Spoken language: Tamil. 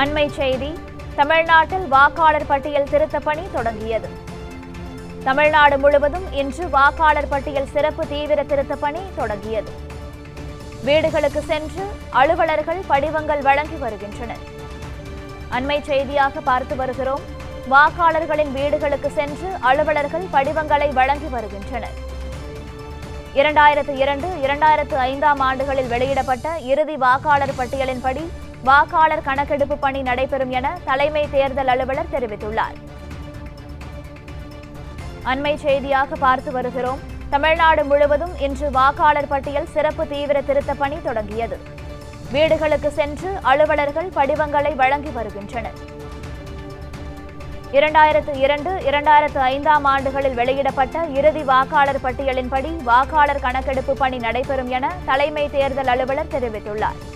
அண்மை செய்தி தமிழ்நாட்டில் வாக்காளர் பட்டியல் திருத்தப் பணி தொடங்கியது. தமிழ்நாடு முழுவதும் இன்று வாக்காளர் பட்டியல் சிறப்பு தீவிர திருத்தப் பணி தொடங்கியது. வீடுகளுக்கு சென்று அலுவலர்கள் படிவங்கள் வழங்கி வருகின்றனர். அண்மை செய்தியாக பார்த்து வருகிறோம் வாக்காளர்களின் வீடுகளுக்கு சென்று அலுவலர்கள் படிவங்களை வழங்கி வருகின்றனர். இரண்டாயிரத்து இரண்டு இரண்டாயிரத்து ஐந்தாம் ஆண்டுகளில் வெளியிடப்பட்ட இறுதி வாக்காளர் பட்டியலின்படி வாக்காளர் கணக்கெடுப்பு பணி நடைபெறும் என தலைமை தேர்தல் அலுவலர் தெரிவித்துள்ளார். அண்மை செய்தியாக பார்த்து வருகிறோம். தமிழ்நாடு முழுவதும் இன்று வாக்காளர் பட்டியல் சிறப்பு தீவிர திருத்த பணி தொடங்கியது. வீடுகளுக்கு சென்று அலுவலர்கள் படிவங்களை வழங்கி வருகின்றனர். இரண்டாயிரத்து இரண்டு இரண்டாயிரத்து ஐந்தாம் ஆண்டுகளில் வெளியிடப்பட்ட இறுதி வாக்காளர் பட்டியலின்படி வாக்காளர் கணக்கெடுப்பு பணி நடைபெறும் என தலைமை தேர்தல் அலுவலர் தெரிவித்துள்ளார்.